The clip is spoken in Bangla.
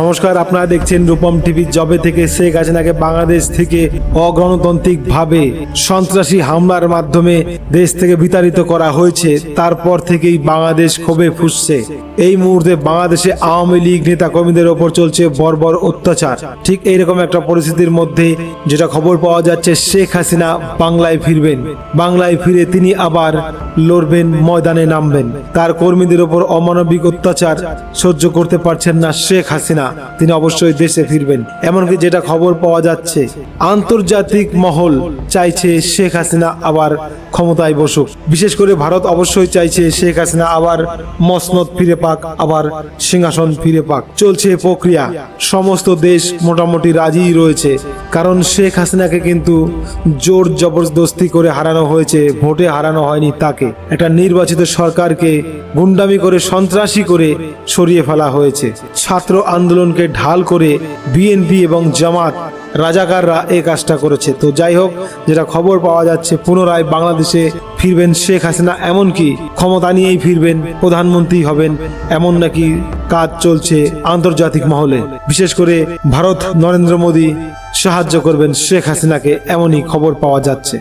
নমস্কার, আপনারা দেখছেন রূপম টিভি জবে থেকে শেখ হাসিনাকে বাংলাদেশ থেকে অগণতান্ত্রিক ভাবে সন্ত্রাসী হামলার মাধ্যমে দেশ থেকে বিতাড়িত করা হয়েছে, তারপর থেকেই বাংলাদেশ ক্ষোভে ফুসছে। এই মুহূর্তে বাংলাদেশে আওয়ামী লীগ নেতা কর্মীদের ওপর চলছে বর্বর অত্যাচার। ঠিক এইরকম একটা পরিস্থিতির মধ্যে যেটা খবর পাওয়া যাচ্ছে, শেখ হাসিনা বাংলায় ফিরবেন। বাংলায় ফিরে তিনি আবার লড়বেন, ময়দানে নামবেন। তার কর্মীদের ওপর অমানবিক অত্যাচার সহ্য করতে পারছেন না শেখ হাসিনা। তিনি অবশ্যই দেশে ফিরবেন। এমনকি যেটা খবর পাওয়া যাচ্ছে, আন্তর্জাতিক মহল চাইছে শেখ হাসিনা আবার ক্ষমতায় বসুক। বিশেষ করে ভারত অবশ্যই চাইছে শেখ হাসিনা আবার মসনদ ফিরে পাক, আবার সিংহাসন ফিরে পাক। চলছে প্রক্রিয়া। সমস্ত দেশ মোটামুটি রাজি রয়েছে। কারণ শেখ হাসিনাকে কিন্তু জোর জবরদস্তি করে হারানো হয়েছে, ভোটে হারানো হয়নি তাকে। একটা নির্বাচিত সরকারকে গুন্ডামি করে, সন্ত্রাসী করে সরিয়ে ফেলা হয়েছে। ছাত্র আন্দোলনকে ঢাল করে বিএনপি এবং জামাত রাজাকাররা এই কাজটা করেছে। তো যাই হোক, যেটা খবর পাওয়া যাচ্ছে, পুনরায় বাংলাদেশে ফিরবেন শেখ হাসিনা, এমনকি ক্ষমতা নিয়েই ফিরবেন, প্রধানমন্ত্রী হবেন, এমন নাকি কাজ চলছে আন্তর্জাতিক মহলে। বিশেষ করে ভারত নরেন্দ্র মোদী সাহায্য করবেন শেখ হাসিনাকে, এমনই খবর পাওয়া যাচ্ছে।